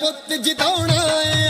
ਪੁੱਤ ਜਿਤਾਉਣਾ ਏ।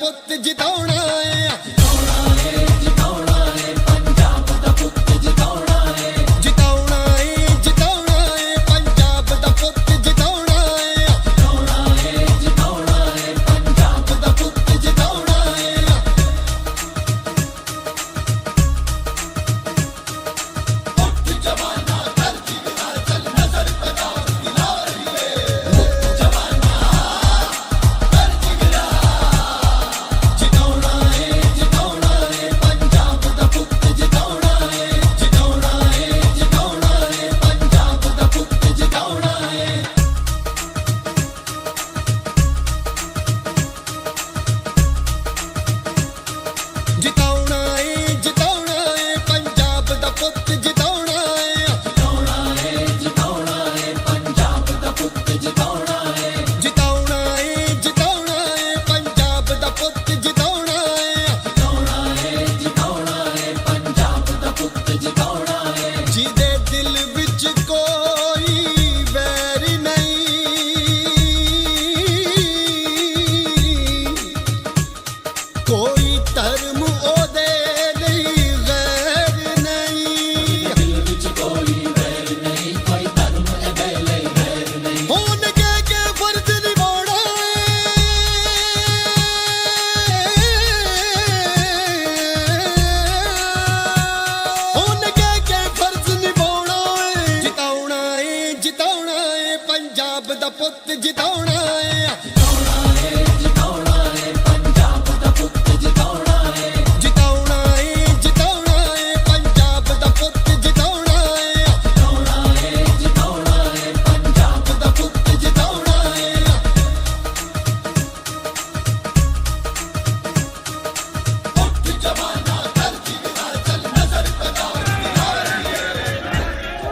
ਪੁੱਤ ਜਿਤਾਉਣਾ ਪੰਜਾਬ ਦਾ ਪੁੱਤ ਜਿਤਾਉਣਾ ਏ ਪੰਜਾਬ ਦਾ ਪੁੱਤ ਜਿਤਾਉਣਾ ਏ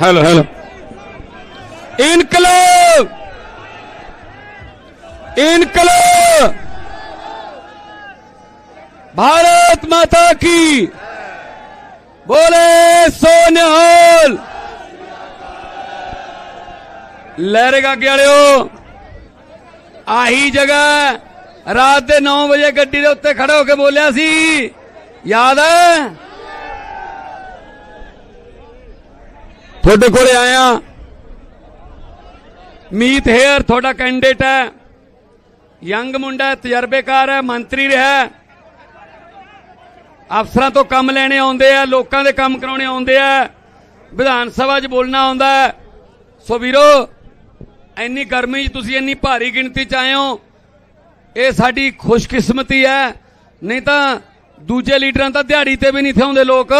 हेलो हेलो भारत माता की बोले सोनिहाल ਲਹਿਰੇ ਕਾਕੇ ਵਾਲਿਓ ਆਹੀ ਜਗ੍ਹਾ ਰਾਤ ਦੇ 9 ਵਜੇ ਗੱਡੀ ਦੇ ਉੱਤੇ ਖੜੇ ਹੋ ਕੇ ਬੋਲਿਆ ਸੀ ਯਾਦ ਹੈ ਤੁਹਾਡੇ ਕੋਲੇ ਆਇਆ ਮੀਤ ਹੇਅਰ ਤੁਹਾਡਾ ਕੈਂਡੀਡੇਟ ਹੈ ਯੰਗ ਮੁੰਡਾ ਹੈ, ਤਜਰਬੇਕਾਰ ਹੈ ਮੰਤਰੀ ਰਿਹਾ ਹੈ। ਅਫਸਰਾਂ ਤੋਂ ਕੰਮ ਲੈਣੇ ਆਉਂਦੇ ਆ, ਲੋਕਾਂ ਦੇ ਕੰਮ ਕਰਾਉਣੇ ਆਉਂਦੇ ਆ, ਵਿਧਾਨ ਸਭਾ 'ਚ ਬੋਲਣਾ ਆਉਂਦਾ ਸੋ ਵੀਰੋ, ਇੰਨੀ ਗਰਮੀ 'ਚ ਤੁਸੀਂ ਇੰਨੀ ਭਾਰੀ ਗਿਣਤੀ 'ਚ ਆਏ ਹੋ, ਇਹ ਸਾਡੀ ਖੁਸ਼ਕਿਸਮਤੀ ਹੈ। ਨਹੀਂ ਤਾਂ ਦੂਜੇ ਲੀਡਰਾਂ ਤਾਂ ਦਿਹਾੜੀ ਤੇ ਵੀ ਨਹੀਂ ਥੇ ਆਉਂਦੇ ਲੋਕ।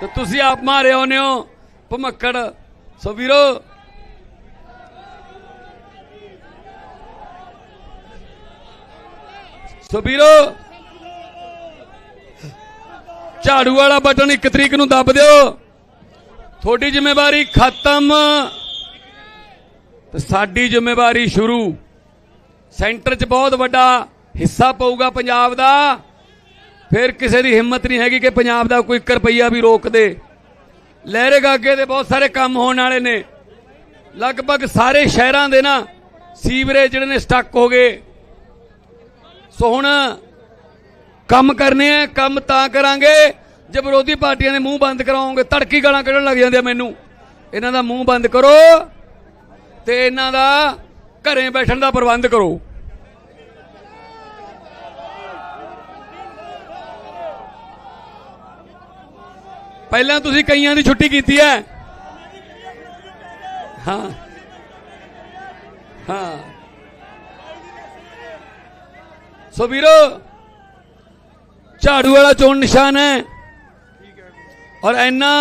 ਤੇ ਤੁਸੀਂ ਆਪ ਮਾਰੇ ਹੋਨੇ ਹੋ, ਭਮੱਕੜ। ਸੋ ਵੀਰੋ ਸੋ ਵੀਰੋ। ਝਾੜੂ ਵਾਲਾ ਬਟਨ ਇੱਕ ਤਰੀਕ ਨੂੰ ਦੱਬ ਦਿਓ। ਤੁਹਾਡੀ ਜ਼ਿੰਮੇਵਾਰੀ ਖਤਮ। ਤੇ ਸਾਡੀ ਜ਼ਿੰਮੇਵਾਰੀ ਸ਼ੁਰੂ। ਸੈਂਟਰ 'ਚ ਬਹੁਤ ਵੱਡਾ ਹਿੱਸਾ ਪਊਗਾ ਪੰਜਾਬ ਦਾ। ਫਿਰ ਕਿਸੇ ਦੀ ਹਿੰਮਤ ਨਹੀਂ ਹੈਗੀ ਕਿ ਪੰਜਾਬ ਦਾ ਕੋਈ 1 ਰੁਪਈਆ ਵੀ ਰੋਕ ਦੇ। ਲਹਿਰੇ ਗਾਗੇ ਦੇ ਬਹੁਤ ਸਾਰੇ ਕੰਮ ਹੋਣ ਵਾਲੇ ਨੇ। ਲਗਭਗ ਸਾਰੇ ਸ਼ਹਿਰਾਂ ਦੇ ਨਾ ਸੀਵਰੇਜ ਜਿਹੜੇ ਨੇ ਸਟਕ ਹੋ ਗਏ। ਸੋ ਹੁਣ ਕੰਮ ਕਰਨੇ ਆ, ਕੰਮ ਤਾਂ ਕਰਾਂਗੇ। ਜੇ ਵਿਰੋਧੀ ਪਾਰਟੀਆਂ ਦੇ ਮੂੰਹ ਬੰਦ ਕਰਾਓਗੇ ਤੜਕੀ ਗਾਲਾਂ ਕੱਢਣ ਲੱਗ ਜਾਂਦੇ ਆ ਮੈਨੂੰ। ਇਹਨਾਂ ਦਾ ਮੂੰਹ ਬੰਦ ਕਰੋ ਤੇ ਇਹਨਾਂ ਦਾ ਘਰੇ ਬੈਠਣ ਦਾ ਪ੍ਰਬੰਧ ਕਰੋ। ਪਹਿਲਾਂ ਤੁਸੀਂ ਕਈਆਂ ਦੀ ਛੁੱਟੀ ਕੀਤੀ ਹੈ। ਹਾਂ। ਹਾਂ। ਸੋ ਵੀਰੋ, ਝਾੜੂ ਵਾਲਾ ਚੋਣ ਨਿਸ਼ਾਨ ਹੈ। ਔਰ ਇੰਨਾ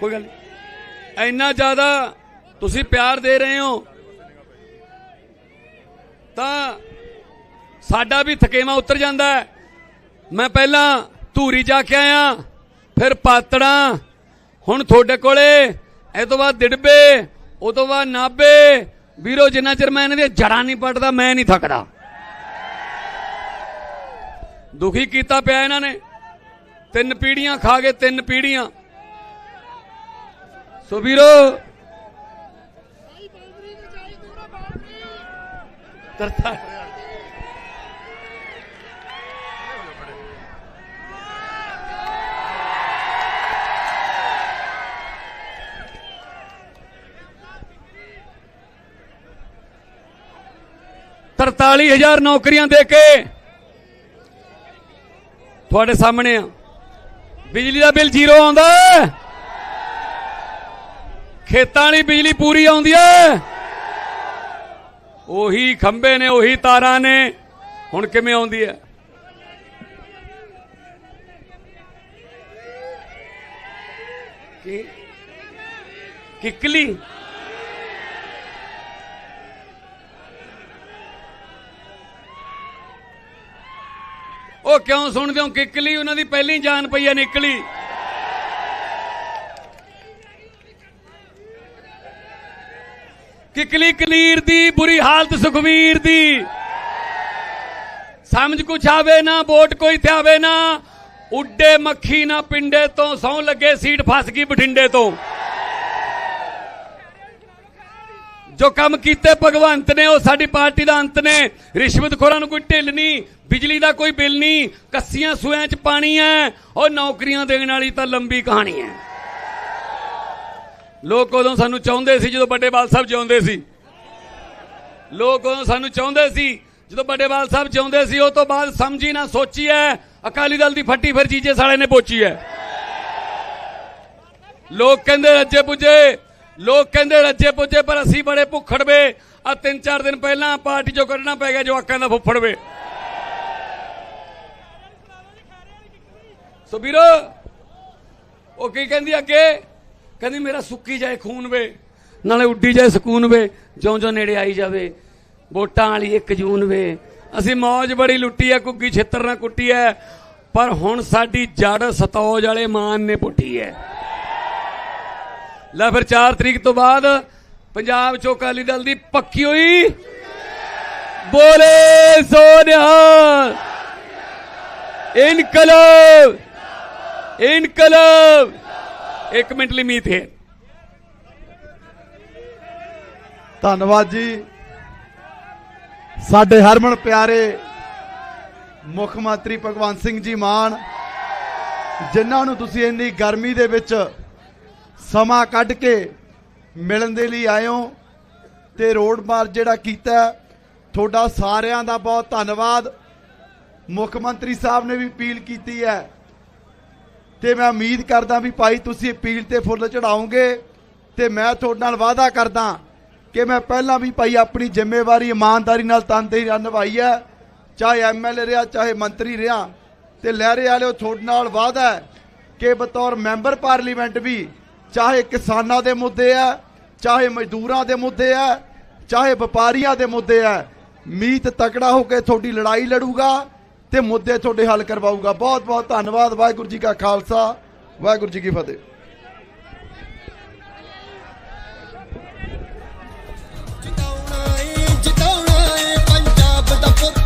ਕੋਈ ਗੱਲ ਨਹੀਂ। ਇੰਨਾ ਜ਼ਿਆਦਾ ਤੁਸੀਂ ਪਿਆਰ ਦੇ ਰਹੇ ਹੋ, ਤਾਂ ਸਾਡਾ ਵੀ ਥਕੇਵਾ ਉਤਰ ਜਾਂਦਾ ਹੈ। ਮੈਂ ਪਹਿਲਾਂ ਧੂਰੀ ਜਾ ਕੇ ਆਇਆ, ਫਿਰ ਪਾਤੜਾ, ਹੁਣ ਤੁਹਾਡੇ ਕੋਲੇ, ਇਹ ਤੋਂ ਬਾਅਦ ਦਿੜਬੇ, ਉਹ ਤੋਂ ਬਾਅਦ ਨਾਬੇ ਵੀਰੋ ਜਿੰਨਾ ਚਿਰ ਮੈਂ ਇਹਨਾਂ ਦੀਆਂ ਜੜਾਂ ਨਹੀਂ ਪੜਦਾ ਮੈਂ ਨਹੀਂ ਥੱਕਦਾ। ਦੁਖੀ ਕੀਤਾ ਪਿਆ ਇਹਨਾਂ ਨੇ। ਤਿੰਨ ਪੀੜੀਆਂ ਖਾ ਕੇ ਤਿੰਨ ਪੀੜੀਆਂ ਸੋ ਵੀਰੋ ਤਰਤਾ ਤਰਤਾਲੀ ਹਜ਼ਾਰ ਨੌਕਰੀਆਂ ਦੇ ਕੇ ਤੁਹਾਡੇ ਸਾਹਮਣੇ ਆ। ਬਿਜਲੀ ਦਾ ਬਿੱਲ ਜ਼ੀਰੋ ਆਉਂਦਾ ਖੇਤਾਂ ਵਾਲੀ ਬਿਜਲੀ ਪੂਰੀ ਆਉਂਦੀ ਹੈ। ਉਹੀ ਖੰਭੇ ਨੇ, ਉਹੀ ਤਾਰਾਂ ਨੇ, ਹੁਣ ਕਿਵੇਂ ਆਉਂਦੀ ਹੈ? ਕੀ? ਕਿਕਲੀ? ਉਹ ਕਿਉਂ ਸੁਣਦੇ ਹੋ? ਕਿਕਲੀ ਉਹਨਾਂ ਦੀ ਪਹਿਲੀ ਜਾਨ ਪਈ ਹੈ ਨਿਕਲੀ। ਕਿਕਲੀ ਕਲੀਰ ਦੀ, ਬੁਰੀ ਹਾਲਤ ਸੁਖਵੀਰ ਦੀ। ਸਮਝ ਕੁਛ ਆਵੇ ਨਾ, ਵੋਟ ਕੋਈ ਤੇ ਆਵੇ ਨਾ। ਉੱਡੇ ਮੱਖੀ ਨਾ ਪਿੰਡੇ ਤੋਂ ਸੌ ਲੱਗੇ ਸੀਟ ਫਸ ਗਈ ਬਠਿੰਡੇ ਤੋਂ। ਜੋ ਕੰਮ ਕੀਤੇ ਭਗਵੰਤ ਨੇ, ਉਹ ਸਾਡੀ ਪਾਰਟੀ ਦਾ ਅੰਤ ਨੇ। ਰਿਸ਼ਵਤਖੋਰਾਂ ਨੂੰ ਕੋਈ ਢਿੱਲ ਨਹੀਂ, ਬਿਜਲੀ ਦਾ ਕੋਈ ਬਿੱਲ ਨਹੀਂ, ਕੱਸੀਆਂ ਸੂਆਂ 'ਚ ਪਾਣੀ ਹੈ ਉਹ ਨੌਕਰੀਆਂ ਦੇਣ ਵਾਲੀ ਤਾਂ ਲੰਬੀ ਕਹਾਣੀ ਹੈ। ਲੋਕ ਉਦੋਂ ਸਾਨੂੰ ਚਾਹੁੰਦੇ ਸੀ ਜਦੋਂ ਵੱਡੇ ਬਾਲ ਸਾਹਿਬ ਜਿਉਂਦੇ ਸੀ। ਲੋਕ ਉਦੋਂ ਸਾਨੂੰ ਚਾਹੁੰਦੇ ਸੀ ਜਦੋਂ ਵੱਡੇ ਬਾਲ ਸਾਹਿਬ ਜਿਉਂਦੇ ਸੀ, ਉਹ ਤੋਂ ਬਾਅਦ ਸਮਝੀ ਨਾ ਸੋਚੀ ਹੈ, ਅਕਾਲੀ ਦਲ ਦੀ ਫੱਟੀ ਫਿਰ ਜੀਜੇ ਸਾਲੇ ਨੇ ਪੋਚੀ ਹੈ। ਲੋਕ ਕਹਿੰਦੇ ਰੱਜੇ ਪੁੱਜੇ ਲੋਕ ਕਹਿੰਦੇ ਰੱਜੇ ਪੁੱਜੇ, ਪਰ ਅਸੀਂ ਬੜੇ ਭੁੱਖੜ ਵੇ। ਆ ਤਿੰਨ ਚਾਰ ਦਿਨ ਪਹਿਲਾਂ ਪਾਰਟੀ ਚੋਂ ਕੱਢਣਾ ਪੈ ਗਿਆ, ਜਵਾਕਾਂ ਦਾ ਫੁੱਫੜਵੇ ਸੋ ਵੀਰੋ, ਉਹ ਕੀ ਕਹਿੰਦੀ ਅੱਗੇ? ਕਹਿੰਦੀ ਮੇਰਾ ਸੁੱਕੀ ਜਾਏ ਖੂਨ ਵੇ, ਨਾਲੇ ਉੱਡੀ ਜਾਏ ਸਕੂਨ ਵੇ ਜਿਉਂ ਜਿਉਂ ਨੇੜੇ ਆਈ ਜਾਵੇ। ਵੋਟਾਂ ਵਾਲੀ 1 ਜੂਨ ਵੇ। ਅਸੀਂ ਮੌਜ ਬੜੀ ਲੁੱਟੀ ਐ ਕੁੱਗੀ ਛੇਤਰ ਨਾਲ ਕੁੱਟੀ ਐ, ਪਰ ਹੁਣ ਸਾਡੀ ਜੜ ਸਤੌਜ ਵਾਲੇ ਮਾਨ ਨੇ ਪੁੱਟੀ ਐ। ਲੈ ਫਿਰ 4 ਤਰੀਕ ਤੋਂ ਬਾਅਦ ਪੰਜਾਬ ਚੋਂ ਅਕਾਲੀ ਦਲ ਦੀ ਪੱਕੀ ਹੋਈ। ਬੋਲੇ ਸੋਨਿਹਾਲ ਇਨਕਲਾਬ। ਇਨਕਲਾਬ। ਇੱਕ ਮਿੰਟ ਲਈ ਮੀਤ ਹੈ ਧੰਨਵਾਦ ਜੀ। ਸਾਡੇ ਹਰਮਨ ਪਿਆਰੇ ਮੁੱਖ ਮੰਤਰੀ ਭਗਵੰਤ ਸਿੰਘ ਜੀ ਮਾਨ, ਜਿਨ੍ਹਾਂ ਨੂੰ ਤੁਸੀਂ ਇੰਨੀ ਗਰਮੀ ਦੇ ਵਿੱਚ ਸਮਾਂ ਕੱਢ ਕੇ ਮਿਲਣ ਦੇ ਲਈ ਆਇਓ ਹੋ ਤੇ ਰੋਡ ਮਾਰਚ ਜਿਹੜਾ ਕੀਤਾ ਤੁਹਾਡਾ ਸਾਰਿਆਂ ਦਾ ਬਹੁਤ ਧੰਨਵਾਦ। ਮੁੱਖ ਮੰਤਰੀ ਸਾਹਿਬ ਨੇ ਵੀ ਅਪੀਲ ਕੀਤੀ ਹੈ ਤੇ ਮੈਂ ਉਮੀਦ ਕਰਦਾ ਵੀ ਭਾਈ ਤੁਸੀਂ ਅਪੀਲ ਤੇ ਫੁੱਲ ਚੜਾਓਗੇ ਤੇ ਮੈਂ ਤੁਹਾਡੇ ਨਾਲ ਵਾਅਦਾ ਕਰਦਾ ਕਿ ਮੈਂ ਪਹਿਲਾਂ ਵੀ ਭਾਈ ਆਪਣੀ ਜ਼ਿੰਮੇਵਾਰੀ ਇਮਾਨਦਾਰੀ ਨਾਲ ਤਨਦੇਹੀ ਨਿਭਾਈ ਹੈ। ਚਾਹੇ ਐਮਐਲਏ ਰਿਹਾ, ਚਾਹੇ ਮੰਤਰੀ ਰਿਹਾ ਤੇ ਲਹਿਰੇ ਵਾਲਿਓ ਤੁਹਾਡੇ ਨਾਲ ਵਾਅਦਾ ਹੈ ਕਿ ਬਤੌਰ ਮੈਂਬਰ ਪਾਰਲੀਮੈਂਟ ਵੀ ਚਾਹੇ ਕਿਸਾਨਾਂ ਦੇ ਮੁੱਦੇ ਆ, ਚਾਹੇ ਮਜ਼ਦੂਰਾਂ ਦੇ ਮੁੱਦੇ ਆ, ਚਾਹੇ ਵਪਾਰੀਆਂ ਦੇ ਮੁੱਦੇ ਆ, ਮੀਤ ਤਕੜਾ ਹੋ ਕੇ ਤੁਹਾਡੀ ਲੜਾਈ ਲੜੂਗਾ ਤੇ ਮੁੱਦੇ ਤੁਹਾਡੇ ਹੱਲ ਕਰਵਾਊਗਾ। ਬਹੁਤ ਬਹੁਤ ਧੰਨਵਾਦ। ਵਾਹਿਗੁਰੂ ਜੀ ਕਾ ਖਾਲਸਾ, ਵਾਹਿਗੁਰੂ ਜੀ ਕੀ ਫਤਿਹ। ਜਿਤਾਉਣਾ ਏ ਜਿਤਾਉਣਾ ਏ, ਪੰਜਾਬ ਦਾ ਪੁੱਤ